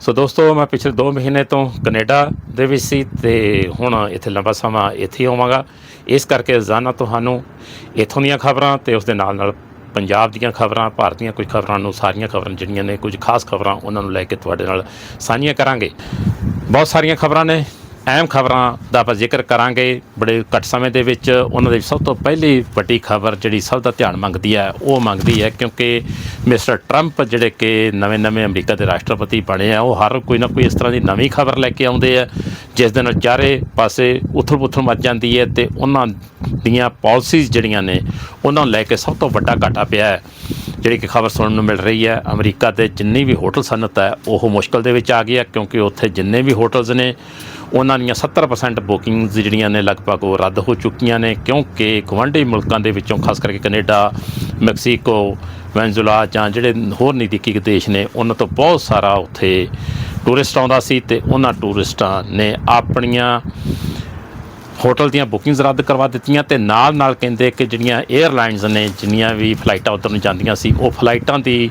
ਸੋ ਦੋਸਤੋ, ਮੈਂ ਪਿਛਲੇ 2 ਮਹੀਨੇ ਤੋਂ ਕੈਨੇਡਾ ਦੇ ਵਿੱਚ ਸੀ ਤੇ ਹੁਣ ਇੱਥੇ ਲੰਬਾ ਸਮਾਂ ਇੱਥੇ ਹੀ ਹੋਵਾਂਗਾ। ਇਸ ਕਰਕੇ ਰੋਜ਼ਾਨਾ ਤੁਹਾਨੂੰ ਇੱਥੋਂ ਦੀਆਂ ਖਬਰਾਂ ਤੇ ਉਸ ਦੇ ਨਾਲ ਨਾਲ ਪੰਜਾਬ ਦੀਆਂ ਖਬਰਾਂ, ਭਾਰਤ ਦੀਆਂ ਕੁਝ ਖਬਰਾਂ ਨੂੰ, ਸਾਰੀਆਂ ਖਬਰਾਂ ਜਿਹੜੀਆਂ ਨੇ, ਕੁਝ ਖਾਸ ਖਬਰਾਂ ਉਹਨਾਂ ਨੂੰ ਲੈ ਕੇ ਤੁਹਾਡੇ ਨਾਲ ਸਾਂਝੀਆਂ ਕਰਾਂਗੇ। ਬਹੁਤ ਸਾਰੀਆਂ ਖਬਰਾਂ ਨੇ। ਅਹਿਮ ਖਬਰਾਂ ਦਾ ਆਪਾਂ ਜ਼ਿਕਰ ਕਰਾਂਗੇ। ਬੜੇ ਘੱਟ ਸਮੇਂ ਦੇ ਵਿੱਚ ਉਹਨਾਂ ਦੀ ਸਭ ਤੋਂ ਪਹਿਲੀ ਵੱਡੀ ਖਬਰ ਜਿਹੜੀ ਸਭ ਦਾ ਧਿਆਨ ਮੰਗਦੀ ਹੈ, ਉਹ ਮੰਗਦੀ ਹੈ ਕਿਉਂਕਿ ਮਿਸਟਰ ਟਰੰਪ ਜਿਹੜੇ ਕਿ ਨਵੇਂ-ਨਵੇਂ ਅਮਰੀਕਾ ਦੇ ਰਾਸ਼ਟਰਪਤੀ ਬਣੇ ਆ, ਉਹ ਹਰ ਕੋਈ ਨਾ ਕੋਈ ਇਸ ਤਰ੍ਹਾਂ ਦੀ ਨਵੀਂ ਖਬਰ ਲੈ ਕੇ ਆਉਂਦੇ ਆ, ਜਿਸ ਦੇ ਨਾਲ ਚਾਰੇ ਪਾਸੇ ਉਥਲ-ਪੁਥਲ ਮਚ ਜਾਂਦੀ ਹੈ ਤੇ ਉਹਨਾਂ ਦੀਆਂ ਪਾਲਿਸੀਜ਼ ਜਿਹੜੀਆਂ ਨੇ, ਉਹਨਾਂ ਨੂੰ ਲੈ ਕੇ ਸਭ ਤੋਂ ਵੱਡਾ ਘਾਟਾ ਪਿਆ ਹੈ। ਜਿਹੜੀ ਕਿ ਖਬਰ ਸੁਣਨ ਨੂੰ ਮਿਲ ਰਹੀ ਹੈ, ਅਮਰੀਕਾ ਦੇ ਜਿੰਨੀ ਵੀ ਹੋਟਲ ਸਨਅਤ ਹੈ, ਉਹ ਮੁਸ਼ਕਲ ਦੇ ਵਿੱਚ ਆ ਗਈ ਹੈ ਕਿਉਂਕਿ ਉੱਥੇ ਜਿੰਨੇ ਵੀ ਹੋਟਲਸ ਨੇ ਉਹਨਾਂ ਦੀਆਂ 70% ਬੁਕਿੰਗਸ ਜਿਹੜੀਆਂ ਨੇ ਲਗਭਗ ਉਹ ਰੱਦ ਹੋ ਚੁੱਕੀਆਂ ਨੇ, ਕਿਉਂਕਿ ਗਵਾਂਢੀ ਮੁਲਕਾਂ ਦੇ ਵਿੱਚੋਂ, ਖਾਸ ਕਰਕੇ ਕੈਨੇਡਾ, ਮੈਕਸੀਕੋ ਵੈਨਜ਼ੂਲਾ ਜਾਂ ਜਿਹੜੇ ਹੋਰ ਨਜ਼ਦੀਕੀ ਦੇਸ਼ ਨੇ, ਉਹਨਾਂ ਤੋਂ ਬਹੁਤ ਸਾਰਾ ਉੱਥੇ ਟੂਰਿਸਟ ਆਉਂਦਾ ਸੀ ਤੇ ਉਹਨਾਂ ਟੂਰਿਸਟਾਂ ਨੇ ਆਪਣੀਆਂ ਹੋਟਲ ਦੀਆਂ ਬੁਕਿੰਗਸ ਰੱਦ ਕਰਵਾ ਦਿੱਤੀਆਂ ਤੇ ਨਾਲ ਨਾਲ ਕਹਿੰਦੇ ਕਿ ਜਿਹੜੀਆਂ 에ਅਰਲਾਈਨਸ ਨੇ, ਜਿੰਨੀਆਂ ਵੀ ਫਲਾਈਟਾਂ ਉੱਧਰ ਨੂੰ ਜਾਂਦੀਆਂ ਸੀ, ਉਹ ਫਲਾਈਟਾਂ ਦੀ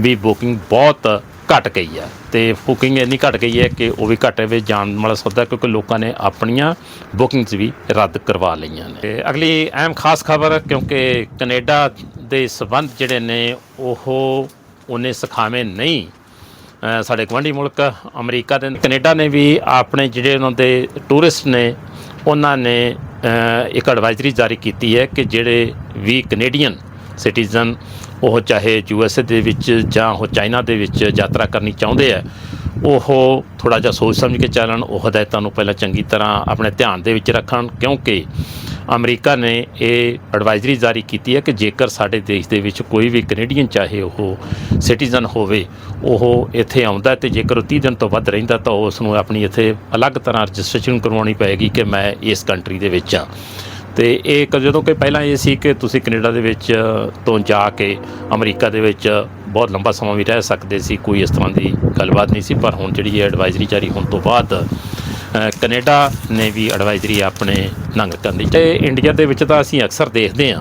ਵੀ ਬੁਕਿੰਗ ਬਹੁਤ ਘਟ ਗਈ ਹੈ ਤੇ ਬੁਕਿੰਗ ਇੰਨੀ ਘਟ ਗਈ ਹੈ ਕਿ ਉਹ ਵੀ ਘਾਟੇ ਵਿੱਚ ਜਾਣ ਵਾਲਾ ਸੌਦਾ, ਕਿਉਂਕਿ ਲੋਕਾਂ ਨੇ ਆਪਣੀਆਂ ਬੁਕਿੰਗਸ ਵੀ ਰੱਦ ਕਰਵਾ ਲਈਆਂ ਨੇ। ਤੇ ਅਗਲੀ ਅਹਿਮ ਖਾਸ ਖਬਰ, ਕਿਉਂਕਿ ਕੈਨੇਡਾ ਦੇ ਸਬੰਧ ਜਿਹੜੇ ਨੇ, ਉਹ ਉਹਨੇ ਸਖਾਵੇਂ ਨਹੀਂ। ਸਾਡੇ ਗਵਾਂਢੀ ਮੁਲਕ ਅਮਰੀਕਾ ਦੇ ਕੈਨੇਡਾ ਨੇ ਵੀ ਆਪਣੇ ਜਿਹੜੇ ਉਹਨਾਂ ਦੇ ਟੂਰਿਸਟ ਨੇ, ਉਹਨਾਂ ਨੇ ਇੱਕ ਐਡਵਾਈਜ਼ਰੀ ਜਾਰੀ ਕੀਤੀ ਹੈ ਕਿ ਜਿਹੜੇ ਵੀ ਕੈਨੇਡੀਅਨ ਸਿਟੀਜ਼ਨ ਉਹ ਚਾਹੇ ਯੂ ਐਸ ਏ ਦੇ ਵਿੱਚ ਜਾਂ ਉਹ ਚਾਈਨਾ ਦੇ ਵਿੱਚ ਯਾਤਰਾ ਕਰਨੀ ਚਾਹੁੰਦੇ ਆ, ਉਹ ਥੋੜਾ ਜਿਹਾ ਸੋਚ ਸਮਝ ਕੇ ਚੱਲਣ, ਉਹ ਹਦਾਇਤਾਂ ਨੂੰ ਪਹਿਲਾਂ ਚੰਗੀ ਤਰ੍ਹਾਂ ਆਪਣੇ ਧਿਆਨ ਦੇ ਵਿੱਚ ਰੱਖਣ, ਕਿਉਂਕਿ ਅਮਰੀਕਾ ਨੇ ਇਹ ਐਡਵਾਈਜ਼ਰੀ ਜਾਰੀ ਕੀਤੀ ਹੈ ਕਿ ਜੇਕਰ ਸਾਡੇ ਦੇਸ਼ ਦੇ ਵਿੱਚ ਕੋਈ ਵੀ ਕੈਨੇਡੀਅਨ ਚਾਹੇ ਉਹ ਸਿਟੀਜ਼ਨ ਹੋਵੇ, ਉਹ ਇੱਥੇ ਆਉਂਦਾ ਤੇ ਜੇਕਰ ਉਹ 30 ਦਿਨ ਤੋਂ ਵੱਧ ਰਹਿੰਦਾ ਤਾਂ ਉਸ ਨੂੰ ਆਪਣੀ ਇੱਥੇ ਅਲੱਗ ਤਰ੍ਹਾਂ ਰਜਿਸਟ੍ਰੇਸ਼ਨ ਕਰਵਾਉਣੀ ਪਏਗੀ ਕਿ ਮੈਂ ਇਸ ਕੰਟਰੀ ਦੇ ਵਿੱਚ ਆ ਤੇ ਇਹ ਕ- ਜਦੋਂ ਕਿ ਪਹਿਲਾਂ ਇਹ ਸੀ ਕਿ ਤੁਸੀਂ ਕੈਨੇਡਾ ਦੇ ਵਿੱਚ ਤੋਂ ਜਾ ਕੇ ਅਮਰੀਕਾ ਦੇ ਵਿੱਚ ਬਹੁਤ ਲੰਬਾ ਸਮਾਂ ਵੀ ਰਹਿ ਸਕਦੇ ਸੀ ਕੋਈ ਇਸ ਤਰ੍ਹਾਂ ਦੀ ਗੱਲਬਾਤ ਨਹੀਂ ਸੀ ਪਰ ਹੁਣ ਜਿਹੜੀ ਇਹ ਐਡਵਾਈਜ਼ਰੀ ਜਾਰੀ ਹੋਣ ਤੋਂ ਬਾਅਦ ਅ, ਕੈਨੇਡਾ ਨੇ ਵੀ ਐਡਵਾਈਜ਼ਰੀ ਆਪਣੇ ਨੰਗ ਕਰਨ ਦੀ ਤੇ ਇੰਡੀਆ ਦੇ ਵਿੱਚ ਤਾਂ ਅਸੀਂ ਅਕਸਰ ਦੇਖਦੇ ਹਾਂ।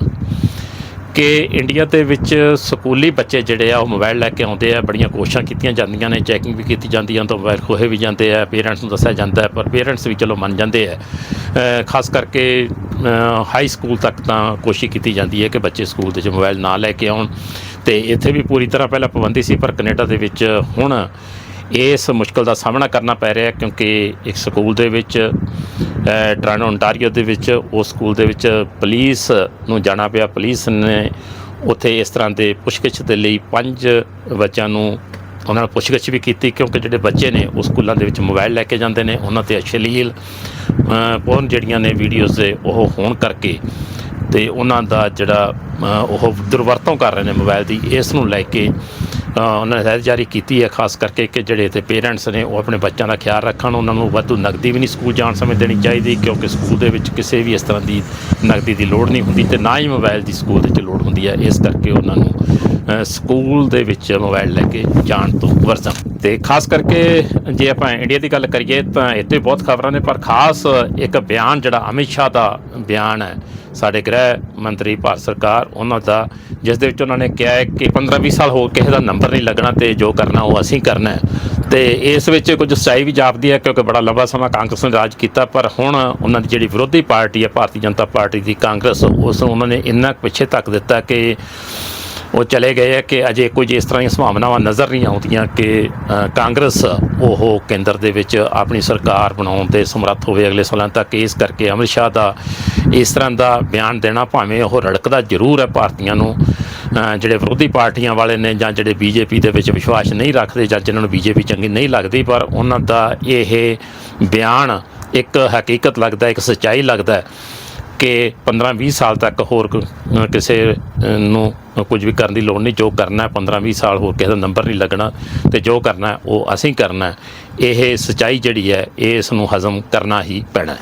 ਕਿ ਇੰਡੀਆ ਦੇ ਵਿੱਚ ਸਕੂਲੀ ਬੱਚੇ ਜਿਹੜੇ ਆ, ਉਹ ਮੋਬਾਈਲ ਲੈ ਕੇ ਆਉਂਦੇ ਆ, ਬੜੀਆਂ ਕੋਸ਼ਿਸ਼ਾਂ ਕੀਤੀਆਂ ਜਾਂਦੀਆਂ ਨੇ ਚੈਕਿੰਗ ਵੀ ਕੀਤੀ ਜਾਂਦੀ ਹੈ ਤਾਂ ਮੋਬਾਈਲ ਖੋਹੇ ਵੀ ਜਾਂਦੇ ਆ ਪੇਰੈਂਟਸ ਨੂੰ ਦੱਸਿਆ ਜਾਂਦਾ ਪਰ ਪੇਰੈਂਟਸ ਵੀ ਚਲੋ ਮੰਨ ਜਾਂਦੇ ਆ। ਖਾਸ ਕਰਕੇ ਹਾਈ ਸਕੂਲ ਤੱਕ ਤਾਂ ਕੋਸ਼ਿਸ਼ ਕੀਤੀ ਜਾਂਦੀ ਹੈ ਕਿ ਬੱਚੇ ਸਕੂਲ ਦੇ ਵਿੱਚ ਮੋਬਾਈਲ ਨਾ ਲੈ ਕੇ ਆਉਣ। ਤੇ ਇੱਥੇ ਵੀ ਪੂਰੀ ਤਰ੍ਹਾਂ ਪਹਿਲਾਂ ਪਾਬੰਦੀ ਸੀ, ਪਰ ਕੈਨੇਡਾ ਦੇ ਵਿੱਚ ਹੁਣ ਇਸ ਮੁਸ਼ਕਲ ਦਾ ਸਾਹਮਣਾ ਕਰਨਾ ਪੈ ਰਿਹਾ ਕਿਉਂਕਿ ਇੱਕ ਸਕੂਲ ਦੇ ਵਿੱਚ ਅ, ਓਨਟਾਰੀਓ ਦੇ ਵਿੱਚ ਉਸ ਸਕੂਲ ਦੇ ਵਿੱਚ ਪੁਲਿਸ ਨੂੰ ਜਾਣਾ ਪਿਆ। ਪੁਲਿਸ ਨੇ ਉੱਥੇ ਇਸ ਤਰ੍ਹਾਂ ਦੇ ਪੁੱਛਗਿੱਛ ਦੇ ਲਈ ਪੰਜ ਬੱਚਿਆਂ ਨੂੰ ਉਹਨਾਂ ਨਾਲ ਪੁੱਛਗਿੱਛ ਵੀ ਕੀਤੀ ਕਿਉਂਕਿ ਜਿਹੜੇ ਬੱਚੇ ਨੇ ਉਹ ਸਕੂਲਾਂ ਦੇ ਵਿੱਚ ਮੋਬਾਈਲ ਲੈ ਕੇ ਜਾਂਦੇ ਨੇ। ਉਹਨਾਂ ਤੇ ਅਸ਼ਲੀਲ ਪੋਰਨ ਜਿਹੜੀਆਂ ਨੇ ਵੀਡੀਓਜ਼ ਦੇ ਉਹ ਹੋਣ ਕਰਕੇ ਤੇ ਉਹਨਾਂ ਦਾ ਜਿਹੜਾ ਉਹ ਦੁਰਵਰਤੋਂ ਕਰ ਰਹੇ ਨੇ ਮੋਬਾਈਲ ਦੀ। ਇਸ ਨੂੰ ਲੈ ਕੇ ਉਹਨਾਂ ਨੇ ਹਦਾਇਤ ਜਾਰੀ ਕੀਤੀ ਹੈ, ਖਾਸ ਕਰਕੇ ਕਿ ਜਿਹੜੇ ਇੱਥੇ ਪੇਰੈਂਟਸ ਨੇ, ਉਹ ਆਪਣੇ ਬੱਚਿਆਂ ਦਾ ਖਿਆਲ ਰੱਖਣ, ਉਹਨਾਂ ਨੂੰ ਵਾਧੂ ਨਗਦੀ ਵੀ ਨਹੀਂ ਸਕੂਲ ਜਾਣ ਸਮੇਂ ਦੇਣੀ ਚਾਹੀਦੀ, ਕਿਉਂਕਿ ਸਕੂਲ ਦੇ ਵਿੱਚ ਕਿਸੇ ਵੀ ਇਸ ਤਰ੍ਹਾਂ ਦੀ ਨਗਦੀ ਦੀ ਲੋੜ ਨਹੀਂ ਹੁੰਦੀ ਤੇ ਨਾ ਹੀ ਮੋਬਾਈਲ ਦੀ ਸਕੂਲ ਦੇ ਵਿੱਚ ਲੋੜ ਹੁੰਦੀ ਹੈ। ਇਸ ਕਰਕੇ ਉਹਨਾਂ ਨੂੰ ਸਕੂਲ ਦੇ ਵਿੱਚ ਮੋਬਾਈਲ ਲੈ ਕੇ ਜਾਣ ਤੋਂ ਵਰਜਨ ਤੇ ਖਾਸ ਕਰਕੇ ਜੇ ਆਪਾਂ ਇੰਡੀਆ ਦੀ ਗੱਲ ਕਰੀਏ ਤਾਂ ਇੱਥੇ ਬਹੁਤ ਖਬਰਾਂ ਨੇ, ਪਰ ਖਾਸ ਇੱਕ ਬਿਆਨ ਜਿਹੜਾ ਅਮਿਤ ਸ਼ਾਹ ਦਾ ਬਿਆਨ ਹੈ ਸਾਡੇ ਗ੍ਰਹਿ ਮੰਤਰੀ ਭਾਰਤ ਸਰਕਾਰ, ਉਹਨਾਂ ਦਾ, ਜਿਸ ਦੇ ਵਿੱਚ ਉਹਨਾਂ ਨੇ ਕਿਹਾ ਹੈ ਕਿ 15-20 ਸਾਲ ਹੋ ਕਿਸੇ ਦਾ ਨੰਬਰ ਨਹੀਂ ਲੱਗਣਾ ਤੇ ਜੋ ਕਰਨਾ ਉਹ ਅਸੀਂ ਕਰਨਾ ਹੈ। ਤੇ ਇਸ ਵਿੱਚ ਕੁਝ ਸੱਚਾਈ ਵੀ ਜਾਪਦੀ ਹੈ ਕਿਉਂਕਿ ਬੜਾ ਲੰਬਾ ਸਮਾਂ ਕਾਂਗਰਸ ਨੇ ਰਾਜ ਕੀਤਾ, ਪਰ ਹੁਣ ਉਹਨਾਂ ਦੀ ਜਿਹੜੀ ਵਿਰੋਧੀ ਪਾਰਟੀ ਹੈ, ਭਾਰਤੀ ਜਨਤਾ ਪਾਰਟੀ ਦੀ ਕਾਂਗਰਸ, ਉਸ ਨੂੰ ਉਹਨਾਂ ਨੇ ਇੰਨਾ ਪਿੱਛੇ ਤੱਕ ਦਿੱਤਾ ਕਿ ਉਹ ਚਲੇ ਗਏ ਹੈ ਕਿ ਅਜੇ ਕੁਝ ਇਸ ਤਰ੍ਹਾਂ ਦੀਆਂ ਸੰਭਾਵਨਾਵਾਂ ਨਜ਼ਰ ਨਹੀਂ ਆਉਂਦੀਆਂ ਕਿ ਕਾਂਗਰਸ ਉਹ ਕੇਂਦਰ ਦੇ ਵਿੱਚ ਆਪਣੀ ਸਰਕਾਰ ਬਣਾਉਣ ਦੇ ਸਮਰੱਥ ਹੋਵੇ ਅਗਲੇ ਸਾਲਾਂ ਤੱਕ। ਇਸ ਕਰਕੇ ਅਮਿਤ ਸ਼ਾਹ ਦਾ ਇਸ ਤਰ੍ਹਾਂ ਦਾ ਬਿਆਨ ਦੇਣਾ ਭਾਵੇਂ ਉਹ ਰੜਕਦਾ ਜ਼ਰੂਰ ਹੈ ਭਾਰਤੀਆਂ ਨੂੰ ਜਿਹੜੇ ਵਿਰੋਧੀ ਪਾਰਟੀਆਂ ਵਾਲੇ ਨੇ ਜਾਂ ਜਿਹੜੇ ਬੀਜੇਪੀ ਦੇ ਵਿੱਚ ਵਿਸ਼ਵਾਸ ਨਹੀਂ ਰੱਖਦੇ ਜਾਂ ਜਿਨ੍ਹਾਂ ਨੂੰ ਬੀਜੇਪੀ ਚੰਗੀ ਨਹੀਂ ਲੱਗਦੀ, ਪਰ ਉਹਨਾਂ ਦਾ ਇਹ ਬਿਆਨ ਇੱਕ ਹਕੀਕਤ ਲੱਗਦਾ, ਇੱਕ ਸੱਚਾਈ ਲੱਗਦਾ ਕਿ 15-20 ਸਾਲ ਤੱਕ ਹੋਰ ਕਿਸੇ ਨੂੰ ਕੁਝ ਵੀ ਕਰਨ ਦੀ ਲੋੜ ਨਹੀਂ, ਜੋ ਕਰਨਾ ਹੈ 15-20 ਸਾਲ ਹੋਰ ਕਿਸੇ ਦਾ ਨੰਬਰ ਨਹੀਂ ਲੱਗਣਾ ਤੇ ਜੋ ਕਰਨਾ ਉਹ ਅਸੀਂ ਕਰਨਾ ਇਹ ਸਚਾਈ ਜਿਹੜੀ ਹੈ ਇਸ ਨੂੰ ਹਜ਼ਮ ਕਰਨਾ ਹੀ ਪੈਣਾ